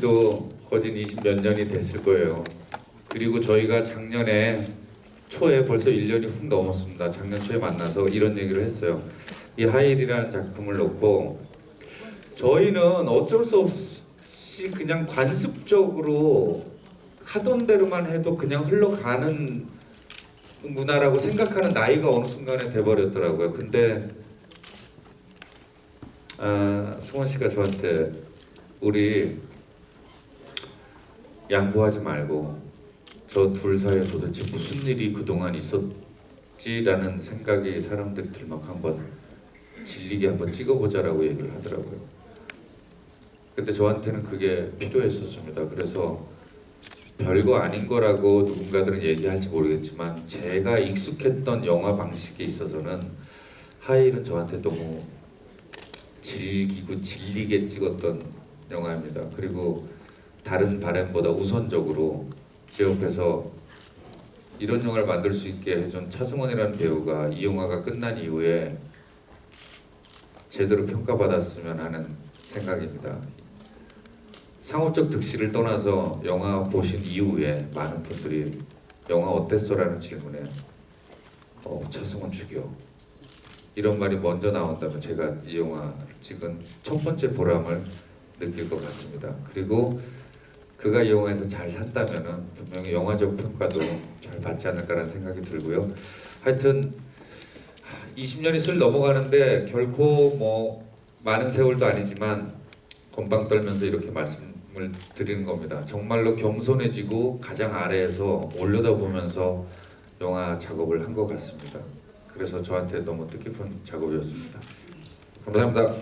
도 거진 20몇 년이 됐을 거예요. 그리고 저희가 작년에 초에 벌써 1년이 훅 넘었습니다. 작년 초에 만나서 이런 얘기를 했어요. 이 하일이라는 작품을 놓고 저희는 어쩔 수 없이 그냥 관습적으로 하던 대로만 해도 그냥 흘러가는 구나라고 생각하는 나이가 어느 순간에 돼버렸더라고요. 근데 아, 승원 씨가 저한테 우리 양보하지 말고 저 둘 사이에 도대체 무슨 일이 그동안 있었지라는 생각이 사람들이 들면 한번 질리게 한번 찍어보자라고 얘기를 하더라고요. 근데 저한테는 그게 필요했었습니다. 그래서 별거 아닌 거라고 누군가들은 얘기할지 모르겠지만 제가 익숙했던 영화 방식에 있어서는 하일은 저한테 너무 질기고 질리게 찍었던 영화입니다. 그리고 다른 바램보다 우선적으로 제 옆에서 이런 영화를 만들 수 있게 해준 차승원이라는 배우가 이 영화가 끝난 이후에 제대로 평가받았으면 하는 생각입니다. 상업적 득실을 떠나서 영화 보신 이후에 많은 분들이 영화 어땠어라는 질문에 어, 차승원 죽여 이런 말이 먼저 나온다면 제가 이 영화를 찍은 첫 번째 보람을 느낄 것 같습니다. 그리고 그가 이 영화에서 잘 산다면은 분명히 영화적 평가도 잘 받지 않을까라는 생각이 들고요. 하여튼 20년이 슬 넘어가는데 결코 뭐 많은 세월도 아니지만 건방 떨면서 이렇게 말씀을 드리는 겁니다. 정말로 겸손해지고 가장 아래에서 올려다보면서 영화 작업을 한 것 같습니다. 그래서 저한테 너무 뜻깊은 작업이었습니다. 감사합니다.